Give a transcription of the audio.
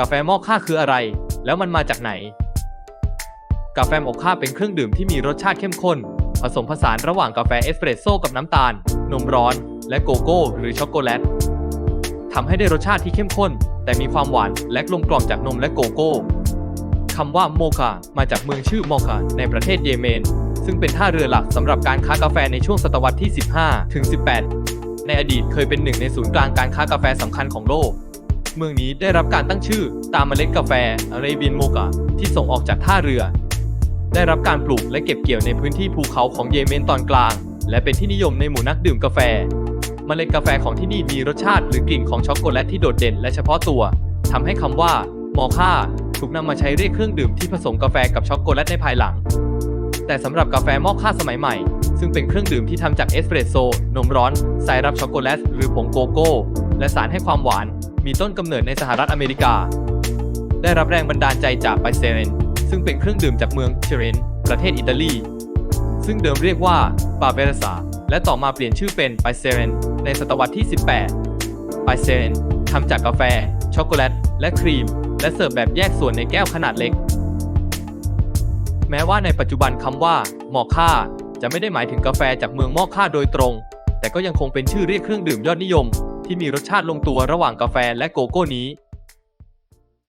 กาแฟมอค่าคืออะไร แล้วมันมาจากไหน กาแฟมอคค่าเป็นเครื่องดื่มที่มีรสชาติเข้มข้น ผสมผสานระหว่างกาแฟเอสเปรสโซ่กับน้ำตาล นมร้อน และโกโก้ หรือช็อกโกแลตทำให้ได้รสชาติที่เข้มข้น แต่มีความหวานและกลมกล่อมจากนมและโกโก้คำว่าโมคามาจากเมืองชื่อโมคาในประเทศเยเมน ซึ่งเป็นท่าเรือหลักสำหรับการค้ากาแฟในช่วงศตวรรษที่ 15 ถึง 18 ในอดีตเคยเป็นหนึ่งในศูนย์กลางการค้ากาแฟสำคัญของโลก เมืองนี้ได้รับการตั้งชื่อตามเมล็ดกาแฟอาราเบียนโมกาที่ส่งออกจากท่าเรือ ได้รับการปลูกและเก็บเกี่ยวในพื้นที่ภูเขาของเยเมนตอนกลาง และเป็นที่นิยมในหมู่นักดื่มกาแฟ เมล็ดกาแฟของที่นี่มีรสชาติหรือกลิ่นของช็อกโกแลตที่โดดเด่นและเฉพาะตัวทำให้คำว่ามอค่าถูกนำมาใช้เรียกเครื่องดื่มที่ผสมกาแฟกับช็อกโกแลตในภายหลัง แต่สำหรับกาแฟมอค่าสมัยใหม่ซึ่งเป็นเครื่องดื่มที่ทำจากเอสเปรสโซนมร้อนใส่รับช็อกโกแลตหรือผงโกโก้ และสารให้ความหวานมีต้นกำเนิดในสหรัฐอเมริกา ได้รับแรงบันดาลใจจากไบเซเรนซึ่งเป็นเครื่องดื่มจากเมืองเชเรนประเทศอิตาลี ซึ่งเดิมเรียกว่าบาเบรซาและต่อมาเปลี่ยนชื่อเป็นไบเซเรนในศตวรรษที่ 18ไบเซเรนทำจากกาแฟ ช็อกโกแลต และครีม และเสิร์ฟแบบแยกส่วนในแก้วขนาดเล็ก แม้ว่าในปัจจุบันคำว่ามอค่าจะไม่ได้หมายถึงกาแฟจากเมืองมอค่าโดยตรง แต่ก็ยังคงเป็นชื่อเรียกเครื่องดื่มยอดนิยม ที่มีรสชาติลงตัวระหว่างกาแฟและโกโก้นี้